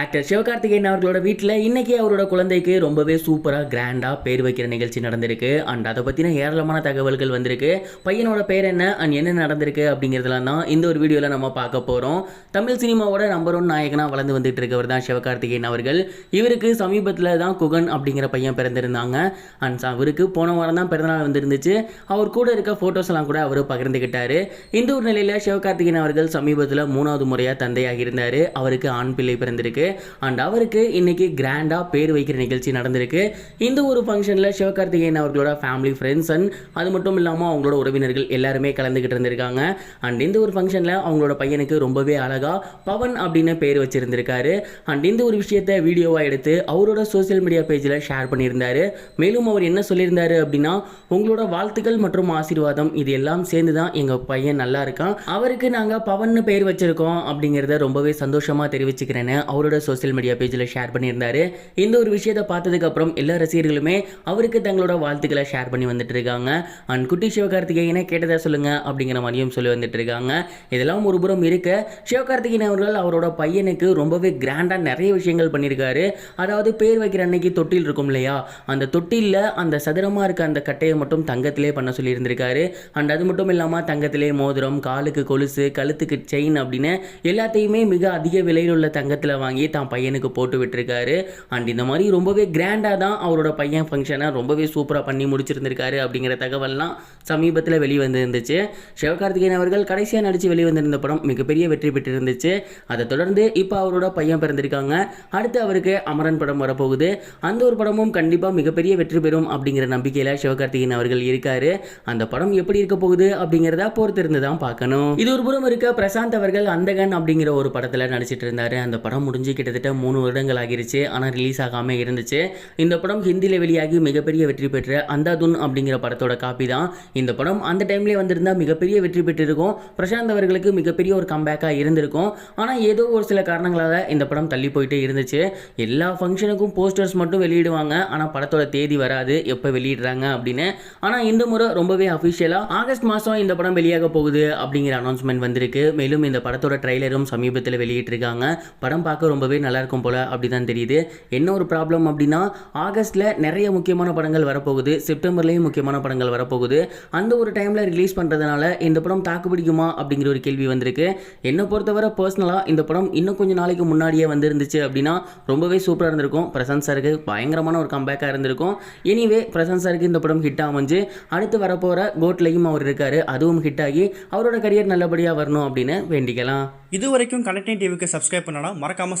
Actor Sivakarthikeyan அவர்களோட வீட்டில் இன்றைக்கி அவரோட குழந்தைக்கு ரொம்பவே சூப்பராக கிராண்டாக பேர் வைக்கிற நிகழ்ச்சி நடந்திருக்கு. அண்ட் அதை பற்றின ஏராளமான தகவல்கள் வந்திருக்கு. பையனோட பேர் என்ன? அண்ட் என்ன நடந்திருக்கு? அப்படிங்கிறதுலாம் தான் இந்த ஒரு வீடியோவில் நம்ம பார்க்க போகிறோம் தமிழ் சினிமாவோட நம்பர் ஒன் நாயகனாக வளர்ந்து வந்துட்டு இருக்கவர் தான் சிவகார்த்திகேயன் அவர்கள். இவருக்கு சமீபத்தில் தான் குகன் அப்படிங்கிற பையன் பிறந்திருந்தாங்க. அண்ட் அவருக்கு போன வாரம் தான் பிறந்தநாள் வந்துருந்துச்சு. அவர் கூட இருக்க ஃபோட்டோஸ் எல்லாம் கூட அவர் பகிர்ந்துக்கிட்டார் இந்த ஒரு நிலையில் சிவகார்த்திகேயன் அவர்கள் சமீபத்தில் மூணாவது முறையாக தந்தையாக இருந்தார். அவருக்கு ஆண் பிள்ளை பிறந்திருக்கு. அண்ட் அவருக்கு இன்னைக்கு கிராண்டாக பேர் வைக்கிற நிகழ்ச்சி நடந்திருக்கு. இந்த ஒரு ஃபங்க்ஷனில் சிவகார்த்திகேயன் அவர்களோட ஃபேமிலி ஃப்ரெண்ட்ஸ் அண்ட் அது மட்டும் இல்லாமல் அவங்களோட உறவினர்கள் எல்லாருமே கலந்துக்கிட்டு இருந்திருக்காங்க. அண்ட் இந்த ஒரு ஃபங்க்ஷனில் அவங்களோட பையனுக்கு ரொம்பவே அழகாக பவன் அப்படின்னு பேர் வச்சிருந்திருக்காரு. அண்ட் இந்த ஒரு விஷயத்தை வீடியோவாக எடுத்து அவரோட சோஷியல் மீடியா பேஜில் ஷேர் பண்ணியிருந்தாரு. மேலும் அவர் என்ன சொல்லியிருந்தாரு அப்படின்னா உங்களோட வாழ்த்துக்கள் மற்றும் ஆசீர்வாதம் இது எல்லாம் சேர்ந்து தான் எங்கள் பையன் நல்லா இருக்கான். அவருக்கு நாங்கள் பவன் பேர் வச்சிருக்கோம் அப்படிங்கிறத ரொம்பவே சந்தோஷமாக தெரிவிச்சுக்கிறேன்னு அவரோட சோஷியல் மீடியா பேஜில் ஷேர் பண்ணியிருந்தாரு. இந்த ஒரு விஷயத்தை பார்த்ததுக்கப்புறம் எல்லா ரசிகர்களுமே அவருக்கு தங்களோட வாழ்த்துக்களை ஷேர் பண்ணி வந்துட்டு இருக்காங்க அண்ட் குட்டி சிவகார்த்திகேயனை கேட்டதா சொல்லுங்க அப்படிங்கிற மாதிரியும் சொல்லி வந்துட்டு இருக்காங்க இதெல்லாம் ஒரு புறம் இருக்க சிவகார்த்திகேயன் அவர்கள் அவரோட பையனுக்கு ரொம்பவே கிராண்டாக நிறைய விஷயங்கள் பண்ணியிருக்காரு. அதாவது பேர் வைக்கிற அன்னைக்கு தொட்டில் இருக்கும் இல்லையா? அந்த தொட்டிலில் அந்த சதுரமாக இருக்க அந்த கட்டையை மட்டும் தங்கத்திலே பண்ண சொல்லியிருந்திருக்காரு. அண்ட் அது மட்டும் இல்லாமல் தங்கத்திலே மோதிரம் காலுக்கு கொலுசு கழுத்துக்கு செயின் அப்படின்னு எல்லாத்தையுமே மிக அதிக விலையில் உள்ள தங்கத்தில் வாங்கி தான் பையனுக்கு போட்டு விட்டுருக்காரு. அண்ட் இந்த மாதிரி ரொம்பவே கிராண்டாக தான் அவரோட பையன் ஃபங்க்ஷனை ரொம்பவே சூப்பராக பண்ணி முடிச்சிருந்திருக்காரு அப்படிங்கிற தகவல்லாம் சமீபத்தில் வெளிவந்திருந்துச்சு. சிவகார்த்திகேயன் அவர்கள் கடைசியாக நடித்து வெளிவந்திருந்த படம் மிகப்பெரிய வெற்றி பெற்றிருந்துச்சு. அதை தொடர்ந்து இப்போ அவரோட பையன் பிறந்திருக்காங்க. அடுத்து அவருக்கு அமரன் படம் வரப்போகுது. அந்த ஒரு படமும் கண்டிப்பாக மிகப்பெரிய வெற்றி பெறும் அப்படிங்கிற நம்பிக்கையில் சிவகார்த்திகேயன் அவர்கள் இருக்காரு. அந்த படம் எப்படி இருக்க போகுது அப்படிங்கிறத பொறுத்திருந்து தான் பார்க்கணும். இது ஒரு புறம் இருக்க பிரசாந்த் அவர்கள் அந்தகன் அப்படிங்கிற ஒரு படத்தில் நடிச்சிட்டு இருந்தாரு. அந்த படம் முடிஞ்சு கிட்டத்தட்ட மூணு வருடங்கள் ஆகிருச்சு. ஆனால் ரிலீஸ் ஆகாமல் இருந்துச்சு. இந்த படம் ஹிந்தியில் வெளியாகி மிகப்பெரிய வெற்றி பெற்ற அந்தாதுன் அப்படிங்கிற படத்தோட காப்பி தான். இந்த படம் அந்த டைம்லேயே வந்திருந்தா மிகப்பெரிய வெற்றி பெற்றிருக்கும். பிரசாந்த் அவர்களுக்கு மிகப்பெரிய ஒரு கம்பேக்காக இருந்திருக்கும். ஆனால் ஏதோ ஒரு சில காரணங்களால் இந்த படம் தள்ளி போயிட்டே இருந்துச்சு. எல்லா ஃபங்க்ஷனுக்கும் போஸ்டர்ஸ் மட்டும் வெளியிடுவாங்க. ஆனால் படத்தோட தேதி வராது. எப்போ வெளியிடுறாங்க அப்படின்னு. ஆனால் இந்த முறை ரொம்பவே அஃபிஷியலாக ஆகஸ்ட் மாதம் இந்த படம் வெளியாக போகுது அப்படிங்கிற அனௌன்ஸ்மெண்ட் வந்திருக்கு. மேலும் இந்த படத்தோட ட்ரைலரும் சமீபத்தில் வெளியிட்டிருக்காங்க. படம் பார்க்க ரொம்ப ரொம்பவே நல்லா இருக்கும் போல அப்படி தான் தெரியுது. என்ன ஒரு ப்ராப்ளம் அப்படின்னா ஆகஸ்ட்டில் நிறைய முக்கியமான படங்கள் வரப்போகுது. செப்டம்பர்லேயும் முக்கியமான படங்கள் வரப்போகுது. அந்த ஒரு டைமில் ரிலீஸ் பண்ணுறதுனால இந்த படம் தாக்கு பிடிக்குமா அப்படிங்கிற ஒரு கேள்வி வந்திருக்கு. என்னை பொறுத்தவரை பர்சனலாக இந்த படம் இன்னும் கொஞ்சம் நாளைக்கு முன்னாடியே வந்திருந்துச்சு அப்படின்னா ரொம்பவே சூப்பராக இருந்திருக்கும். பிரசன்ட் சாருக்கு பயங்கரமான ஒரு கம்பேக்காக இருந்திருக்கும். எனிவே பிரசன்ட் சாருக்கு இந்த படம் ஹிட் அமைஞ்சு அடுத்து வரப்போகிற கோட்லையும் அவர் இருக்காரு. அதுவும் ஹிட் ஆகி அவரோட கரியர் நல்லபடியாக வரணும் அப்படின்னு வேண்டிக்கலாம். இது வரைக்கும் கனெக்டிங் டிவிக்கு சப்ஸ்கிரைப் பண்ணனா மறக்காமல்